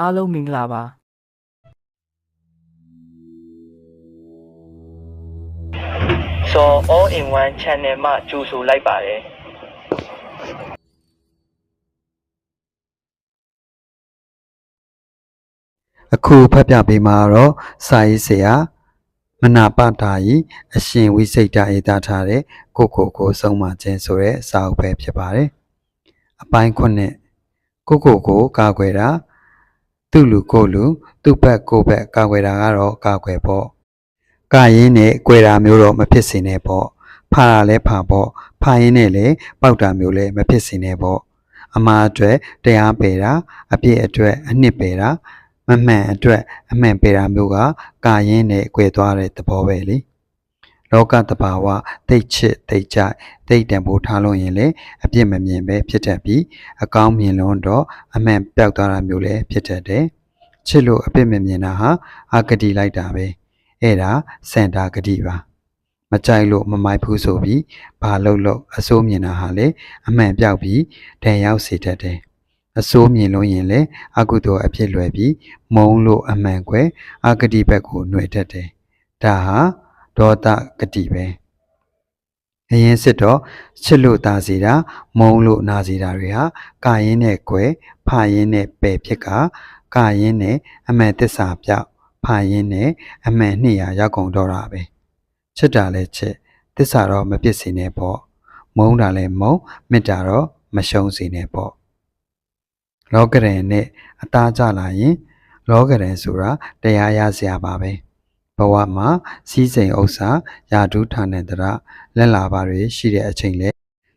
အားလုံးမင်္ဂလာပါစော all in one channel မှကြိုဆိုလိုက်ပါတယ်အခုဖတ်ပြပေးမှာတော့စာရေးဆရာမနာပတာဤအရှင်ဝိစိတ်တအေတာထားတဲ့ကိုကိုကိုဆုံးမခြင်းဆိုတဲ့စာအုပ်ပဲဖြစ်ပါတယ်။အပိုင်းခုနှစ်ကိုကိုကိုကာကွယ်တာ သူ့လူကိုလူသူ့ဘက်ကိုဘက်ကာကွယ်တာကတော့ကာကွယ်ပေါ့။ကာရင်းနဲ့ကွယ်တာမျိုးတော့မဖြစ်စေနဲ့ပေါ့။ဖာတာလဲဖာပေါ့။ဖာရင်းနဲ့လည်းပေါက်တာမျိုးလည်းမဖြစ်စေနဲ့ပေါ့။အမှားအတွက်တရားပယ်တာအပြစ်အတွက်အနှစ်ပယ်တာမမှန်အတွက်အမှန်ပေတာမျိုးကကာရင်းနဲ့꿰သွားတဲ့သဘောပဲလေ လောကတဘာဝတိတ်ချစ်တိတ်ကြိုက်တိတ်တန်ဖိုးထားလို့ရင်လေအပြစ်မမြင်ပဲဖြစ်တတ်ပြီးအကောင်းမြင်လို့တော့အမှန်ပြောက်သွားတာမျိုးလည်းဖြစ်တတ်တယ်ချစ်လို့အပြစ်မမြင်တာဟာအာဂတိလိုက်တာပဲအဲ့ဒါစင်တာဂတိပါမကြိုက်လို့မမိုက်ဘူးဆိုပြီးဘာလို့လို့အစိုးမြင်တာဟာလေအမှန်ပြောက်ပြီးတန်ရောက်စေတတ်တယ်အစိုးမြင်လို့ရင်လေအကုသိုလ်အဖြစ်လွယ်ပြီးမုံလို့အမှန်ကွယ်အဂတိဘက်ကိုຫນွေတတ်တယ်။ဒါဟာ ဒေါသဂတိပဲ။အရင်စစ်တော့ချစ်လို့တာစီတာမုံလို့နာစီတာတွေဟာကာယင်းနဲ့ကွယ်ဖာယင်းနဲ့ပယ်ဖြစ်ကကာယင်းနဲ့အမှန်တစ္ဆာပြောက်ဖာယင်းနဲ့အမှန်နှစ်ရာရောက်ကုန်တော့တာပဲ။ချစ်တာလဲချစ်တစ္ဆာတော့မပြစ်စေနဲ့ပေါ့။မုံတာလဲမုံမေတ္တာတော့မရှုံးစေနဲ့ပေါ့။လောကရန်နဲ့အသားကြလာရင် လောကရန်ဆိုတာတရားရစရာပါပဲ ဘဝမှာစီးစိမ်ဥစ္စာယာဒုဌာနန္တရလက်လာပါတွေရှိတဲ့အချိန်လဲ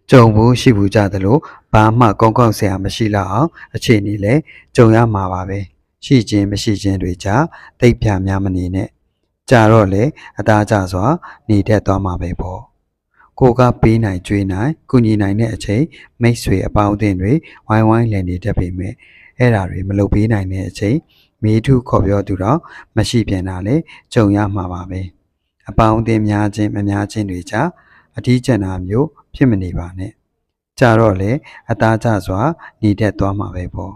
ကြုံဖို့ရှိဘူးကြသလိုဘာမှကောင်းကောင်းစရာမရှိတော့အောင်အခြေအနေလဲကြုံရမှာပါပဲရှိခြင်းမရှိခြင်းတွေကြတိတ်ပြများမနေနဲ့ကြာတော့လေအသားကြစွာနေတတ်သွားမှာပဲပေါ့ကိုကပေးနိုင်ကြွေးနိုင်ကုညီနိုင်တဲ့အချိန်မိတ်ဆွေအပေါင်းအသင်းတွေဝိုင်းဝိုင်းလည်နေတတ်ပေမဲ့အဲ့ဓာတွေမလုပ်ပေးနိုင်တဲ့အချိန် မေထုခေါ်ပြောသူတော့မရှိပြန်တာလေကြုံရမှာပါပဲအပေါင်းအသင်းများခြင်းမများခြင်းတွေကြအထီးကျန်တာမျိုးဖြစ်မနေပါနဲ့ကြတော့လေအသားကျစွာညီတက်သွားမှာပဲပေါ့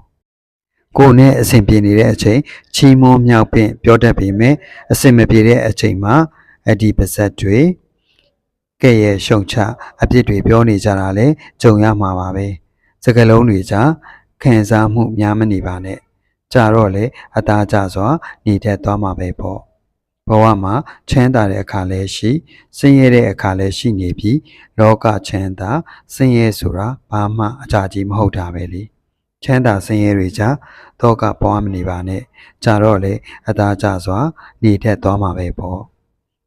ကိုယ်နဲ့အဆင်ပြေနေတဲ့အချိန်ချီးမွမ်းမြောက်ပင့်ပြောတတ်ပေမဲ့အဆင်မပြေတဲ့အချိန်မှာအဒီပါဇက်တွေကဲ့ရဲ့ရှုံချအပြစ်တွေပြောနေကြတာလေကြုံရမှာပါပဲစကလုံးတွေကြခံစားမှုများမနေပါနဲ့ ကြတော့လေအသားကြစွာနေတတ်သွားမှာပဲပေါ့ဘဝမှာချမ်းသာတဲ့အခါလည်းရှိဆင်းရဲတဲ့အခါလည်းရှိနေပြီးလောကချမ်းသာဆင်းရဲဆိုတာဘာမှအကြကြီးမဟုတ်တာပဲလေချမ်းသာဆင်းရဲတွေကြတော့ကပွားမနေပါနဲ့ကြတော့လေအသားကြစွာနေတတ်သွားမှာပဲပေါ့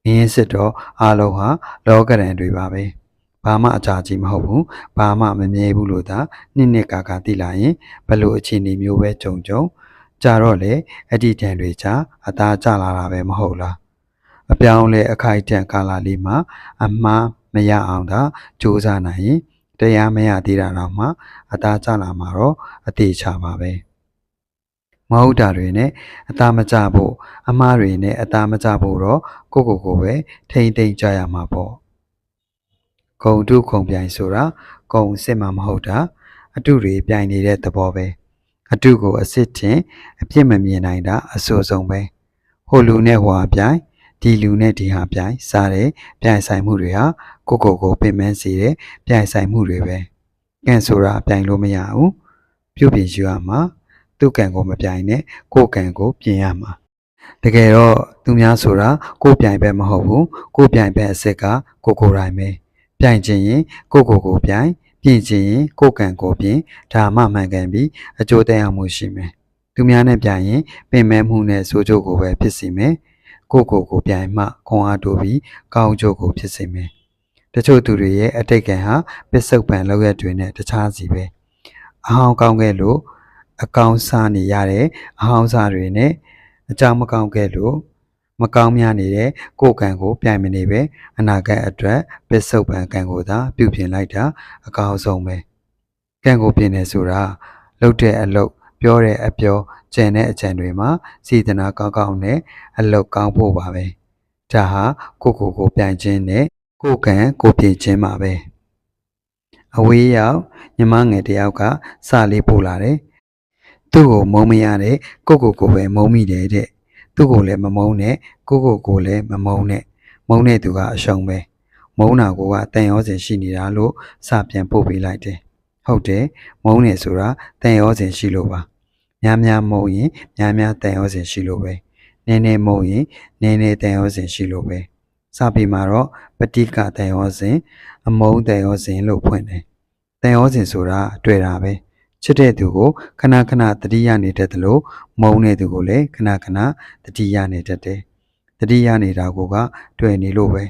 မင်းစစ်တော့အားလုံးဟာလောကရန်တွေပါပဲဘာမှအကြကြီးမဟုတ်ဘူးဘာမှမမြဲဘူးလို့သာနှစ်နှစ်ကာကာသိလာရင်ဘလို့အခြေအနေမျိုးပဲကြုံကြုံ ကြာတော့လေအဲ့ဒီတန်တွေကြာအသားကျလာတာပဲမဟုတ်လားအပြောင်းလဲအခိုက်အတန့်ကာလလေးမှာအမှားမရအောင်သာစူးစမ်းနိုင်ရင်တရားမရသေးတာတော့မှအသားကျလာမှာတော့အသေးချပါပဲမဟုတ်တာတွေနဲ့အသားမကျဖို့အမှားတွေနဲ့အသားမကျဖို့တော့ကိုကိုကိုပဲထိမ့်သိမ့်ကြရမှာပေါ့ဂုံတုခုံပြိုင်ဆိုတာဂုံစစ်မှာမဟုတ်တာအတုတွေပြိုင်နေတဲ့သဘောပဲ အတုကိုအစ်စ်တင်အပြစ်မမြင်နိုင်တာအဆိုးဆုံးပဲဟိုလူနဲ့ဟိုဟာပြိုင်ဒီလူနဲ့ဒီဟာပြိုင်စားတဲ့ပြိုင်ဆိုင်မှုတွေဟာကိုကိုကိုပင်ပန်းစေတဲ့ပြိုင်ဆိုင်မှုတွေပဲကန့်ဆိုတာပြိုင်လို့မရဘူးပြုတ်ပြင်ယူရမှာသူ့ကံကိုမပြိုင်နဲ့ကိုယ်ကံကိုပြင်ရမှာတကယ်တော့သူများဆိုတာကိုယ်ပြိုင်ပဲမဟုတ်ဘူးကိုယ်ပြိုင်ပဲအစ်စ်ကကိုကိုယ်တိုင်ပဲပြိုင်ခြင်းရင်ကိုကိုကိုပြိုင် ပြင်ခြင်းရင်ကိုယ်ကံကိုပြင်ဒါမှမှန်ကန်ပြီးအကျိုးသက်ရောက်မှုရှိမယ်။သူများနဲ့ပြိုင်ရင်ပင်မဲ့မှုနဲ့ဆိုးကျိုးကိုပဲဖြစ်စေမယ်။ကိုယ့်ကိုယ်ကိုပြိုင်မှခွန်အားတိုးပြီးကောင်းကျိုးကိုဖြစ်စေမယ်။တချို့သူတွေရဲ့အတိတ်ကံဟာပစ္စုပန်လောက်ရတွေနဲ့တခြားစီပဲ။အဟောင်းကောင်းခဲ့လို့အကောင်းစားနေရတဲ့အဟောင်းစားတွေနဲ့အကြောင်းမကောင်းခဲ့လို့ မကောင်းများနေတဲ့ကိုယ်ကံကိုပြိုင်မနေပဲအနာဂတ်အတွက်ပစ္စုပန်ကံကိုသာပြုပြင်လိုက်တာအကောင်းဆုံးပဲ။ကံကိုပြင်နေဆိုတာလှုပ်တဲ့အလုပ်ပြောတဲ့အပြောကြံတဲ့အကြံတွေမှာစေတနာကောင်းကောင်းနဲ့အလုပ်ကောင်းဖို့ပါပဲဒါဟာကိုကိုကိုပြိုင်ခြင်းနဲ့ကိုကံကိုပြင်ခြင်းပါပဲအဝေးရောက်ညီမငယ်တယောက်ကစလေးပို့လာတယ်သူ့ကိုမုံမရတဲ့ကိုကိုကိုပဲမုံမိတယ်တဲ့ သူ့ကိုလည်းမမုံနဲ့ကိုကိုကိုလည်းမမုံနဲ့မုံတဲ့သူကအရှုံးပဲမုံနာကိုကတန်ရောစင်ရှိနေတာလို့စပြန်ပို့ပေးလိုက်တယ်ဟုတ်တယ်မုံနေဆိုတာတန်ရောစင်ရှိလို့ပါများများမုံရင်များများတန်ရောစင်ရှိလို့ပဲနည်းနည်းမုံရင်နည်းနည်းတန်ရောစင်ရှိလို့ပဲစပြီးမှာတော့ပဋိကတန်ရောစင် အမုံတန်ရောစင်လို့ဖွင့်တယ်တန်ရောစင်ဆိုတာတွေ့တာပဲ ချစ်တဲ့သူကိုခဏခဏတတိယနေတတ်တယ်လို့မုန်းတဲ့သူကိုလည်းခဏခဏတတိယနေတတ်တယ်။တတိယနေတာကိုကတွေ့နေလို့ပဲ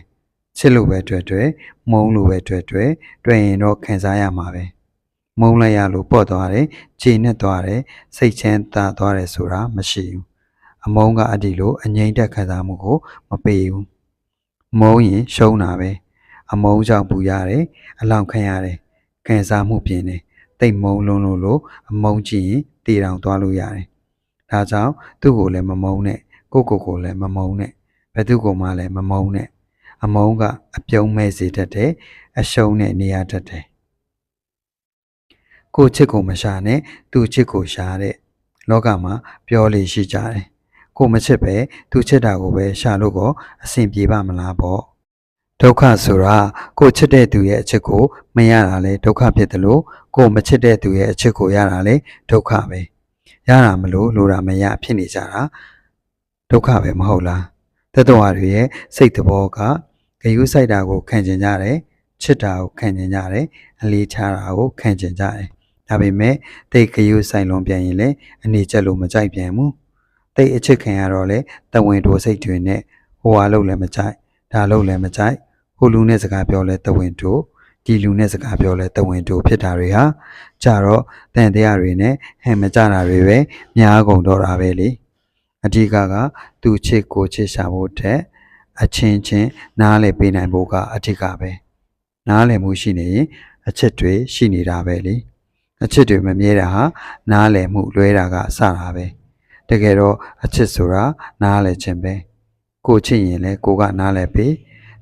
ချစ်လို့ပဲတွေ့တွေ့မုန်းလို့ပဲတွေ့တွေ့တွေ့ရင်တော့ခံစားရမှာပဲ။မုန်းလိုက်ရလို့ပေါ့သွားတယ်၊ချိန်နဲ့သွားတယ်၊စိတ်ချမ်းသာသွားတယ်ဆိုတာမရှိဘူး။အမုန်းကအဒီလိုအငြိမ့်တက်ခံစားမှုကိုမပေးဘူး။မုန်းရင်ရှုံးတာပဲ။အမုန်းကြောင့်ပူရတယ်အလောင်ခံရတယ်ခံစားမှုပြင်းတယ် တိတ်မုံလုံးလို့လို့အမုံကြည့်ရင်တည်တောင်သွားလို့ရတယ်။ဒါကြောင့်သူ့ကိုလည်းမမုံနဲ့ကိုကိုကိုလည်းမမုံနဲ့ဘယ်သူကိုမှလည်းမမုံနဲ့အမုံကအပြုံးမဲ့စေတတ်တယ်အရှုံးနဲ့နေရတတ်တယ်။ကိုချစ်ကိုမရှာနဲ့သူချစ်ကိုရှာတဲ့လောကမှာပြောလေရှိကြတယ်။ကိုမချစ်ပဲသူချစ်တာကိုပဲရှာလို့ကောအဆင်ပြေပါမလားပေါ့။ဒုက္ခဆိုတာကိုချစ်တဲ့သူရဲ့အချစ်ကိုမရတာလဲဒုက္ခဖြစ်တယ်လို့ ကိုမချစ်တဲ့သူရဲ့အချစ်ကိုရတာလဲဒုက္ခပဲရတာမလို့လိုတာမရဖြစ်နေကြတာဒုက္ခပဲမဟုတ်လားတတဝါတွေရဲ့စိတ်သဘောကဂယုစိုက်တာကိုခံကျင်ကြတယ်ချစ်တာကိုခံကျင်ကြတယ်အလေးထားတာကိုခံကျင်ကြတယ်ဒါပေမဲ့တိတ်ဂယုဆိုင်လွန်ပြန်ရင်လည်းအနေကျက်လို့မကြိုက်ပြန်ဘူးတိတ်အချစ်ခံရတော့လေတဝင်တိုစိတ်တွေနဲ့ဟိုဟာလို့လည်းမကြိုက်ဒါလို့လည်းမကြိုက်ဟိုလူနဲ့စကားပြောလဲတဝင်တို ဒီလူနဲ့စကားပြောလဲတဝင်တိုဖြစ်တာတွေဟာကြတော့တန်တရားတွေနဲ့ဟန်မကြတာတွေပဲများကုန်တော့တာပဲလေအဓိကကသူချစ်ကိုချစ်ရှာဖို့တက်အချင်းချင်းနားလည်ပေးနိုင်ဖို့ကအဓိကပဲနားလည်မှုရှိနေရင်အချစ်တွေရှိနေတာပဲလေအချစ်တွေမမြဲတာဟာနားလည်မှုလွဲတာကအစတာပဲတကယ်တော့အချစ်ဆိုတာနားလည်ခြင်းပဲကိုချစ်ရင်လည်းကိုကနားလည်ပေး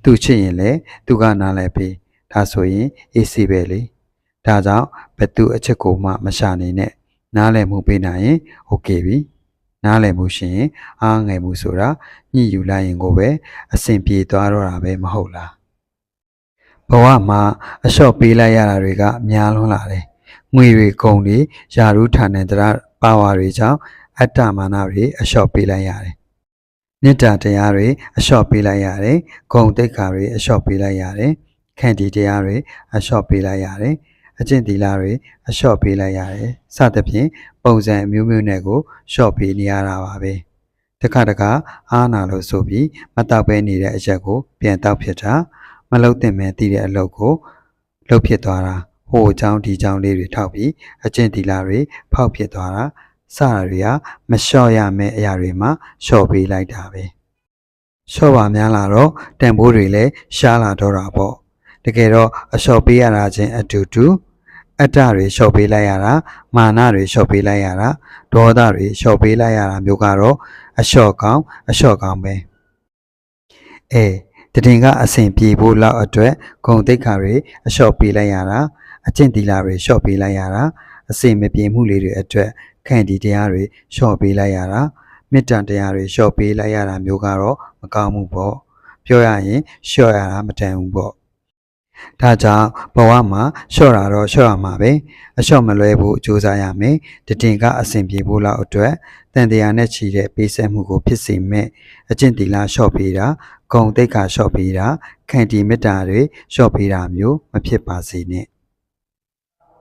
သူချစ်ရင်လည်းသူကနားလည်ပေး ဒါဆိုရင် AC ပဲလေဒါကြောင့်ဘသူအချက်ကိုမှမရှာနေနဲ့နားလည်မှုပေးနိုင်ရင် okay ပြီနားလည်မှုရှင် အားငယ်မှုဆိုတာညှိယူလိုက်ရင်ကိုပဲအဆင်ပြေသွားတော့တာပဲမဟုတ်လားဘဝမှာအလျှော့ပေးလိုက်ရတာတွေကများလွန်းလာတယ်ငွေတွေကုန်တွေယာရုထာဏန္တရပါဝါတွေကြောင့်အတ္တမာနတွေအလျှော့ပေးလိုက်ရတယ်မေတ္တာတရားတွေအလျှော့ပေးလိုက်ရတယ်ဂုံတိတ်ခါတွေအလျှော့ပေးလိုက်ရတယ် ခန္တီတရားတွေအလျှော့ပေးလိုက်ရတယ်အကျင့်သီလတွေအလျှော့ပေးလိုက်ရတယ်စသဖြင့်ပုံစံအမျိုးမျိုးနဲ့ကိုလျှော့ပေးနေရတာပါပဲတခါတခါအားနာလို့ဆိုပြီးမတောက်ပဲနေတဲ့အချက်ကို ပြန်တောက်ဖြစ်တာမလုတ်တင်မဲ့တည်တဲ့အလုပ်ကိုလှုပ်ဖြစ်သွားတာဟိုအကြောင်းဒီအကြောင်းလေးတွေထောက်ပြီးအကျင့်သီလတွေဖောက်ဖြစ်သွားတာစတာတွေကမလျှော့ရမယ့်အရာတွေမှာလျှော့ပေးလိုက်တာပဲလျှော့ပါများလာတော့တန်ဖိုးတွေလည်းရှားလာတော့တာပေါ့ တကယ်တော့အလျှော့ပေးရတာချင်းအတူတူအတ္တတွေလျှော့ပေးလိုက်ရတာမာနတွေလျှော့ပေးလိုက်ရတာဒေါသတွေလျှော့ပေးလိုက်ရတာမျိုးကတော့အလျှော့ကောင်းအလျှော့ကောင်းပဲအဲတတင်ကအဆင်ပြေဖို့လောက်အတွက်ဂုံတိတ်ခါတွေအလျှော့ပေးလိုက်ရတာအကျင့်တီလာတွေလျှော့ပေးလိုက်ရတာအစင်မပြေမှုလေးတွေအတွက်ခန့်ဒီတရားတွေလျှော့ပေးလိုက်ရတာမေတ္တာတရားတွေလျှော့ပေးလိုက်ရတာမျိုးကတော့မကောင်းဘူးပေါ့ပြောရရင်လျှော့ရတာမတန်ဘူးပေါ့ ဒါကြောင့်ဘဝမှာလျှော့တာတော့လျှော့ရမှာပဲအလျှော့မလွဲဖို့ကြိုးစားရမယ်တတင်ကအဆင်ပြေဖို့လောက်အတွက်တန်တရားနဲ့ချီတဲ့ပေးဆက်မှုကိုဖြစ်စေမဲ့အကျင့်တီလာလျှော့ပေးတာဂုံတိတ်ခါလျှော့ပေးတာခန့်တီမေတ္တာတွေလျှော့ပေးတာမျိုးမဖြစ်ပါစေနဲ့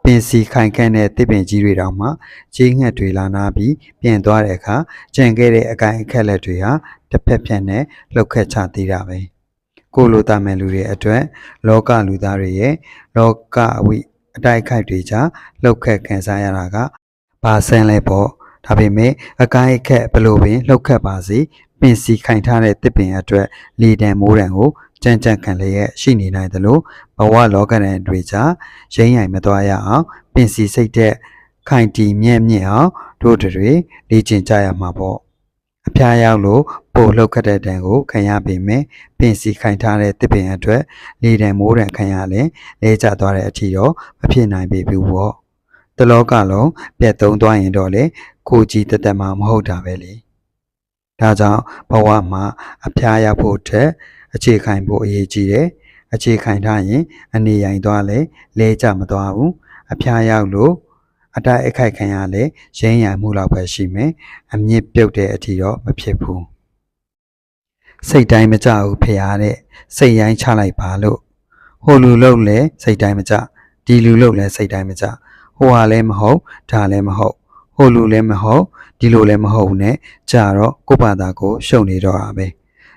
ပင်စီခိုင်ခန့်တဲ့တစ်ပင်ကြီးတွေတောင်မှကြီးငှက်တွေလာနာပြီးပြင်သွားတဲ့အခါကြံခဲ့တဲ့အကိုင်အခက်လက်တွေဟာတစ်ဖက်ဖြက်နဲ့လှုပ်ခတ်ချသေးတာပဲ ကိုလိုတာမယ်လူတွေအတွက်လောကလူသားတွေရဲ့လောကအဝိအတိုက်အခိုက်တွေကြားလှုပ်ခတ်ခံစားရတာကဘာဆန်းလဲပေါ့ဒါပေမဲ့အကိုင်အခက်ဘလို့ပင်လှုပ်ခတ်ပါစေပင်စီခိုင်ထားတဲ့တစ်ပင်အတွက်လေတံမိုးတံကိုကြံ့ကြံ့ခံလျက်ရှိနေနိုင်သလိုဘဝလောကရန်တွေကြားရင်းရိုင်မသွားရအောင်ပင်စီစိတ်တဲ့ခိုင်တီမြင့်မြင့်အောင်တို့တွေလေ့ကျင့်ကြရမှာပေါ့ အဖျားရောက်လို့ပို့လှုပ်ခတ်တဲ့တံကိုခံရပေမဲ့ပင်စီခိုင်ထားတဲ့တစ်ပင်အတွက်လေတံမိုးတံခံရလဲလဲကျသွားတဲ့အထီတော့မဖြစ်နိုင်ပေဘူးပေါ့တလောကလုံးပြတ်သုံးသွားရင်တော့လေကိုကြီးတသက်မှမဟုတ်တာပဲလေဒါကြောင့်ဘဝမှာအဖျားရောက်ဖို့ထက်အခြေခံဖို့အရေးကြီးတယ်အခြေခံထားရင် အနေရိုင်သွားလေလဲကြမသွားဘူးအဖျားရောက်လို့ အတိုက်အခိုက်ခံရလေရင်းရံမှုလောက်ပဲရှိမယ်အမြင့်ပြုတ်တဲ့အထိတော့မဖြစ်ဘူးစိတ်တိုင်းမကြဘူးဖရားတဲ့စိတ်ရိုင်းချလိုက်ပါလို့ဟိုလူလုံးလဲစိတ်တိုင်းမကြဒီလူလုံးလဲစိတ်တိုင်းမကြဟိုဟာလည်းမဟုတ်ဒါလည်းမဟုတ်ဟိုလူလည်းမဟုတ်ဒီလိုလည်းမဟုတ်ဘူးနဲ့ကြာတော့ကိုယ့်ဘာသာကိုရှုံနေတော့တာပဲ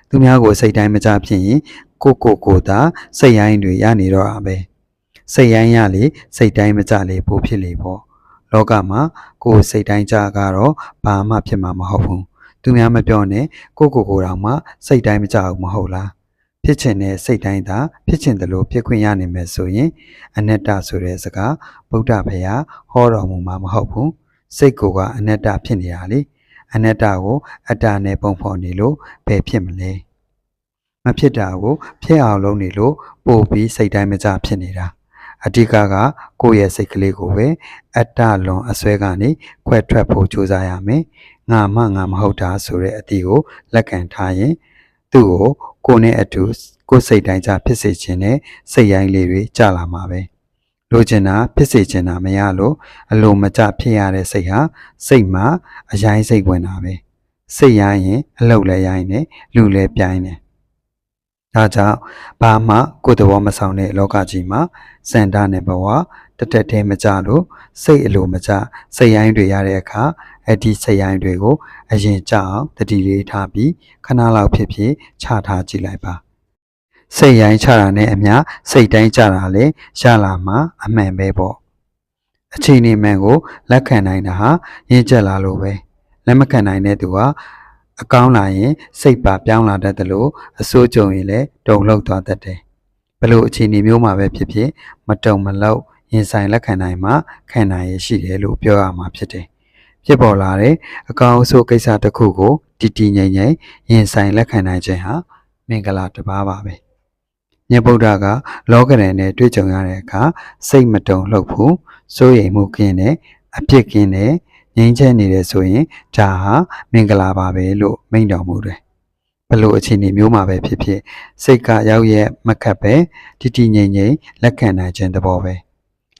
သူများကိုစိတ်တိုင်းမကြဖြစ်ရင်ကိုကိုကိုသာစိတ်ရိုင်းတွေရနေတော့တာပဲစိတ်ရိုင်းရလေစိတ်တိုင်းမကြလေပိုဖြစ်လေပေါ့ လောကမှာကိုယ်စိတ်တိုင်းကြကတော့ဘာမှဖြစ်မှာမဟုတ်ဘူးသူများမပြောနဲ့ကိုကိုကိုတောင်မှစိတ်တိုင်းမကြဘူးမဟုတ်လားဖြစ်ချင်တဲ့စိတ်တိုင်းသာဖြစ်ချင်တယ်လို့ဖြစ်ခွင့်ရနိုင်မယ်ဆိုရင်အနတ္တဆိုတဲ့စကားဗုဒ္ဓဘုရားဟောတော်မူမှာမဟုတ်ဘူးစိတ်ကိုကအနတ္တဖြစ်နေတာလေအနတ္တကိုအတ္တနဲ့ပုံဖော်နေလို့ဘယ်ဖြစ်မလဲမဖြစ်တာကိုဖြစ်အောင်လုပ်နေလို့ပို့ပြီးစိတ်တိုင်းမကြဖြစ်နေတာ အဓိကကကိုယ့်ရဲ့စိတ်ကလေးကိုပဲအတ္တလွန်အစွဲကနေခွဲထွက်ဖို့ကြိုးစားရမယ်ငါမှငါမဟုတ်တာဆိုတဲ့အတီကိုလက်ခံထားရင်သူ့ကိုကိုယ်နဲ့အတူကိုယ်စိတ်တိုင်းကြဖြစ်စေခြင်းနဲ့စိတ်ရိုင်းလေးတွေကြလာမှာပဲလိုချင်တာဖြစ်စေချင်တာမရလို့အလိုမကျဖြစ်ရတဲ့စိတ်ဟာစိတ်မှာအရိုင်းစိတ်ဝင်တာပဲစိတ်ရိုင်းရင်အလုတ်လည်းရိုင်းတယ်လူလည်းပြိုင်းတယ် ဒါကြောင့်ဘာမှကိုယ်တော်မဆောင်တဲ့လောကကြီးမှာစန္ဒနဲ့ဘဝတတက်တည်းမကြလို့စိတ်အလိုမကျစိတ်ရိုင်းတွေရတဲ့အခါအဲ့ဒီစိတ်ရိုင်းတွေကိုအရင်ကြအောင်တတိလေးထားပြီးခဏလောက်ဖြစ်ဖြစ်ချထားကြည့်လိုက်ပါစိတ်ရိုင်းချတာနဲ့အမျှစိတ်တိုင်းကြတာလေရလာမှာအမှန်ပဲပေါ့အချိန်နေမှန်ကိုလက်ခံနိုင်တာဟာရင့်ကျက်လာလို့ပဲလက်မခံနိုင်တဲ့သူက အကောင်းလာရင်စိတ်ပါပြောင်းလာတတ်တယ်လို့အစိုးကြုံရင်လည်းတုံလောက်သွားတတ်တယ်ဘလို့အခြေအနေမျိုးမှာပဲဖြစ်ဖြစ်မတုံမလောက်ရင်ဆိုင်လက်ခံနိုင်မှခံနိုင်ရရှိတယ်လို့ပြောရမှာဖြစ်တယ်ဖြစ်ပေါ်လာတဲ့အကောင်အဆိုးကိစ္စတစ်ခုကိုတည်တည်ငြိမ်ငြိမ်ရင်ဆိုင်လက်ခံနိုင်ခြင်းဟာမင်္ဂလာတစ်ပါးပါပဲမြတ်ဗုဒ္ဓကလောကရန်နဲ့တွေ့ကြုံရတဲ့အခါစိတ်မတုံလှုပ်ဘူးစိုးရိမ်မှုကင်းတယ်အပြစ်ကင်းတယ် ငြိမ်းချမ်းနေတယ်ဆိုရင်ဒါဟာမင်္ဂလာပါပဲလို့မိန့်တော်မူတယ်ဘလို့အခြေအနေမျိုးမှာပဲဖြစ်ဖြစ်စိတ်ကရောက်ရဲ့မခတ်ပဲတည်တည်ငြိမ်ငြိမ်လက်ခံနိုင်ခြင်းသဘောပဲ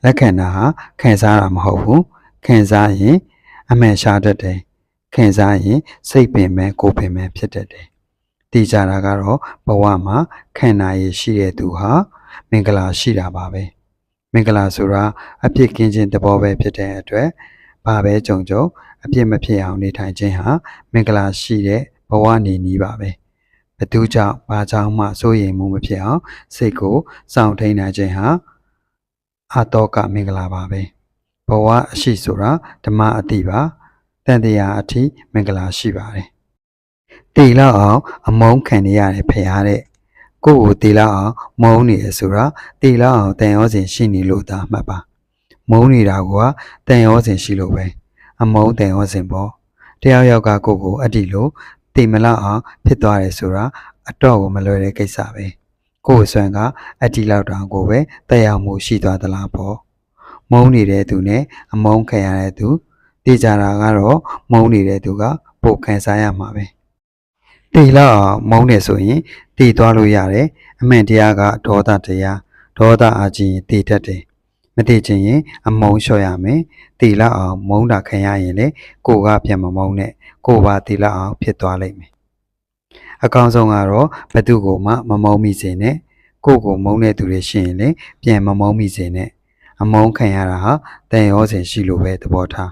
လက်ခံတာဟာခံစားတာမဟုတ်ဘူးခံစားရင်အမှန်ရှားတတ်တယ်ခံစားရင်စိတ်ပင်မဲ့ကိုယ်ပင်မဲ့ဖြစ်တတ်တယ်တည်ကြတာကတော့ဘဝမှာခံနိုင်ရရှိတဲ့သူဟာမင်္ဂလာရှိတာပါပဲမင်္ဂလာဆိုတာအပြစ်ကင်းခြင်းသဘောပဲဖြစ်တဲ့အတွက် ဘာပဲကြုံကြုံအပြစ်မဖြစ်အောင်နေထိုင်ခြင်းဟာမင်္ဂလာရှိတဲ့ဘဝနေနည်းပါပဲဘသူကြောင့်ဘာကြောင့်မှစိုးရိမ်မှုမဖြစ်အောင်စိတ်ကိုစောင့်ထိန်နိုင်ခြင်းဟာအာတောကမင်္ဂလာပါပဲဘဝအရှိဆိုတာဓမ္မအတိပါတန်တရားအထိမင်္ဂလာရှိပါတယ်တေလောက်အောင်အမုန်းခံနေရတယ်ဖရားတဲ့ကိုယ့်ကိုတေလောက်အောင်မုန်းနေရဆိုတာတေလောက်အောင်တန်ရောစဉ်ရှိနေလို့သာမှတ်ပါ မုန်းနေတာကတန်ရောစဉ်ရှိလို့ပဲအမုန်းတန်ရောစဉ်ပေါ့တယောက်ယောက်ကကိုယ့်ကိုအတ္တိလို့တေမလောက်အောင်ဖြစ်သွားတယ်ဆိုတာအတော့ကိုမလွယ်တဲ့ကိစ္စပဲကိုယ်ဆွမ်းကအတ္တိလောက်တောင်ကိုပဲတက်ရောက်မှုရှိသွားသလားပေါ့မုန်းနေတဲ့သူနဲ့အမုန်းခံရတဲ့သူတေကြတာကတော့မုန်းနေတဲ့သူကပိုခံစားရမှာပဲတေလောက်အောင်မုန်းနေဆိုရင်တည်သွားလို့ရတယ်အမှန်တရားကဒေါသတရားဒေါသအချင်းတည်တတ်တယ် မတည်ခြင်းရင်အမုန်းလျှော့ရမယ်တည်လောက်အောင်မုန်းတာခံရရင်လေကိုကပြန်မမုန်းနဲ့ကိုပါတည်လောက်အောင်ဖြစ်သွားလိမ့်မယ်အကောင်းဆုံးကတော့ဘသူကိုမှမမုန်းမိစေနဲ့ကိုကိုမုန်းတဲ့သူတွေရှိရင်လေပြန်မမုန်းမိစေနဲ့အမုန်းခံရတာဟာတန်ရောစဉ်ရှိလို့ပဲသဘောထား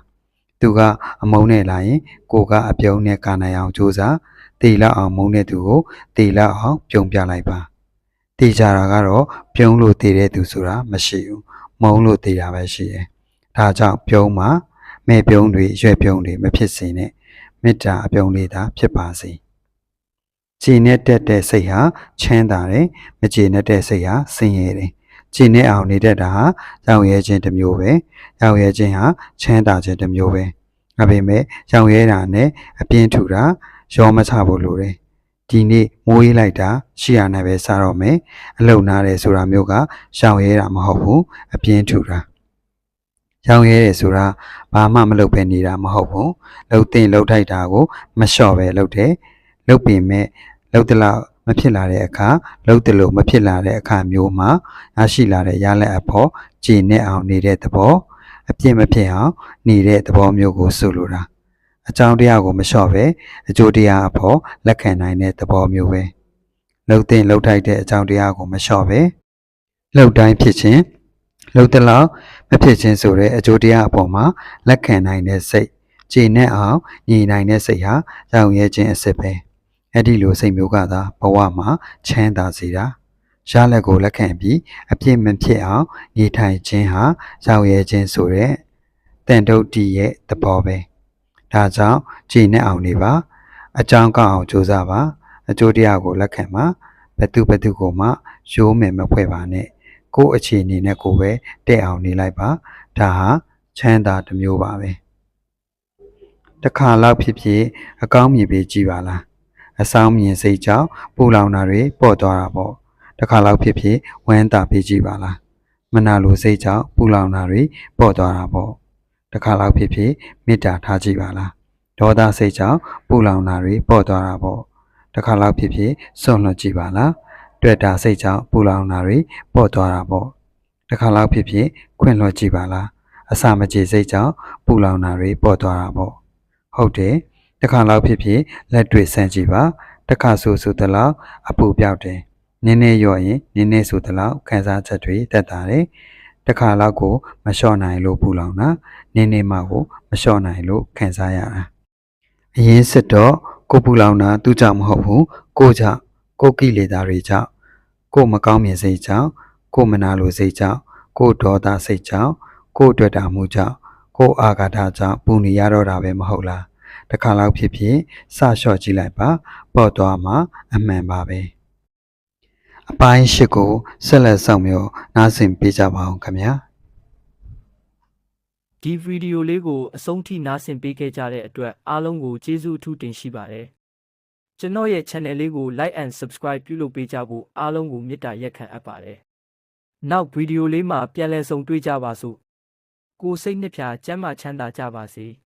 သူကအမုန်းနဲ့လာရင် ကိုကအပြုံးနဲ့ကာနိုင်အောင်ကြိုးစားတေလောက်အောင်မုန်းတဲ့သူကိုတေလောက်အောင်ပြုံးပြလိုက်ပါတေချာတာကတော့ပြုံးလို့တေတဲ့သူဆိုတာမရှိဘူး မုန်းလို့တေတာပဲရှိတယ်ဒါကြောင့်ပြုံးမှာမဲ့ပြုံးတွေရွက်ပြုံးတွေမဖြစ်စေနဲ့မေတ္တာအပြုံးလေးသာဖြစ်ပါစေခြေနဲ့တက်တဲ့စိတ်ဟာချမ်းသာတယ်မခြေနဲ့တဲ့စိတ်ဟာဆင်းရဲတယ်ခြေနဲ့အောင်နေတတ်တာဟာရောင်ရဲခြင်းတစ်မျိုးပဲရောင်ရဲခြင်းဟာချမ်းသာခြင်းတစ်မျိုးပဲဒါပေမဲ့ရောင်ရဲတာနဲ့အပြင်းထူတာရောမချဖို့လိုတယ် ဒီနေ့မိုးရေးလိုက်တာရှိရနိုင်ပဲစားတော့မယ်အလုံနာတယ်ဆိုတာမျိုးကရှောင်ရဲတာမဟုတ်ဘူးအပြင်းထူတာရရောင်ရဲတယ်ဆိုတာဘာမှမလုပ်ပဲနေတာမဟုတ်ဘူးလှုပ်တင်လှုပ်ထိုက်တာကိုမလျှော့ပဲလှုပ်တယ်လှုပ်ပင်မဲ့လှုပ်တလောက်မဖြစ်လာတဲ့အခါလှုပ်တယ်လို့မဖြစ်လာတဲ့အခါမျိုးမှာရရှိလာတဲ့ရလက်အဖို့ကြည်နဲ့အောင်နေတဲ့သဘောအပြစ်မဖြစ်အောင်နေတဲ့သဘောမျိုးကိုဆိုလိုတာ အကြောင်းတရားကိုမလျှော့ပဲအကျိုးတရားအဖို့လက်ခံနိုင်တဲ့သဘောမျိုးပဲလှုပ်တင်လှုပ်ထိုက်တဲ့အကြောင်းတရားကိုမလျှော့ပဲလှုပ်တိုင်းဖြစ်ခြင်းလှုပ်တလောက်မဖြစ်ခြင်းဆိုတဲ့အကျိုးတရားအပေါ်မှာလက်ခံနိုင်တဲ့စိတ်ကြည်နဲ့အောင်ညီနိုင်တဲ့စိတ်ဟာရောင်ရဲခြင်းအစစ်ပဲအဲ့ဒီလိုစိတ်မျိုးကသာဘဝမှာချမ်းသာစေတာရလက်ကိုလက်ခံပြီးအပြစ်မဖြစ်အောင်ညီထိုင်ခြင်းဟာရောင်ရဲခြင်းဆိုတဲ့တန်တုတ်တီရဲ့သဘောပဲ ဒါကြောင့်ကြည်နဲ့အောင်နေပါ အကြောင်းကောင်းအောင်ကြိုးစားပါ အကျိုးတရားကိုလက်ခံပါဘသူဘသူကိုမှရိုးမယ်မဖွဲ့ပါနဲ့ကိုယ့်အခြေအနေနဲ့ကိုယ်ပဲတဲ့အောင်နေလိုက်ပါဒါဟာချမ်းသာတစ်မျိုးပါပဲတစ်ခါလောက်ဖြစ်ဖြစ်အကောင်းမြင်ပြီးကြည်ပါလားအဆောင်မြင်စိတ်ကြောင့်ပူလောင်တာတွေပေါ့သွားတာပေါ့တစ်ခါလောက်ဖြစ်ဖြစ်ဝမ်းသာပြီးကြည်ပါလားမနာလိုစိတ်ကြောင့်ပူလောင်တာတွေပေါ့သွားတာပေါ့ တစ်ခါလောက်ဖြစ်ဖြစ်မေတ္တာထားကြည့်ပါလားဒေါသစိတ်ကြောင့်ပူလောင်တာတွေပေါ့သွားတာပေါ့တစ်ခါလောက်ဖြစ်ဖြစ်စွန့်လွတ်ကြည့်ပါလားတွေ့တာစိတ်ကြောင့်ပူလောင်တာတွေပေါ့သွားတာပေါ့တစ်ခါလောက်ဖြစ်ဖြစ်ခွင့်လွှတ်ကြည့်ပါလားအစာမကြေစိတ်ကြောင့်ပူလောင်တာတွေပေါ့သွားတာပေါ့ဟုတ်တယ်တစ်ခါလောက်ဖြစ်ဖြစ်လက်တွေ့ဆန်းကြည့်ပါတစ်ခါဆိုဆိုတလောက်အပူပြောက်တယ်နည်းနည်းရော့ရင်နည်းနည်းဆိုတလောက်ခံစားချက်တွေတက်တာတယ် တစ်ခါလောက်ကိုမလျှော့နိုင်လို့ပူလောင်တာနည်းနည်းမှကိုမလျှော့နိုင်လို့ခံစားရတာအရင်စစ်တော့ကိုပူလောင်တာသူကြောင့်မဟုတ်ဘူးကိုကြောင့်ကိုကိလေသာတွေကြောင့်ကိုမကောင်းမြင်စိတ်ကြောင့်ကိုမနာလိုစိတ်ကြောင့်ကိုဒေါသစိတ်ကြောင့်ကိုတွေ့တာမှုကြောင့်ကိုအာဃာတကြောင့်ပူနေရတော့တာပဲမဟုတ်လားတစ်ခါလောက်ဖြစ်ဖြစ်စလျှော့ကြည့်လိုက်ပါ ပေါ့သွားမှာအမှန်ပါပဲ အပိုင်းရှိကိုဆက်လက်ဆောင်မျိုးနားဆင်ပေးကြပါအောင်ခင်ဗျာဒီဗီဒီယိုလေးကိုအဆုံးထိနားဆင်ပေးခဲ့ကြတဲ့အတွက်အားလုံးကိုကျေးဇူးအထူးတင်ရှိပါတယ်။ကျွန်တော်ရဲ့ channel လေးကို like and subscribe ပြုလုပ်ပေးကြဖို့အားလုံးကိုမေတ္တာရက်ခံအပ်ပါတယ်။နောက်ဗီဒီယိုလေးမှာပြန်လည်ဆုံတွေ့ကြပါစို့။ကိုယ်စိတ်နှစ်ဖြာကျမ်းမာချမ်းသာကြပါစေ။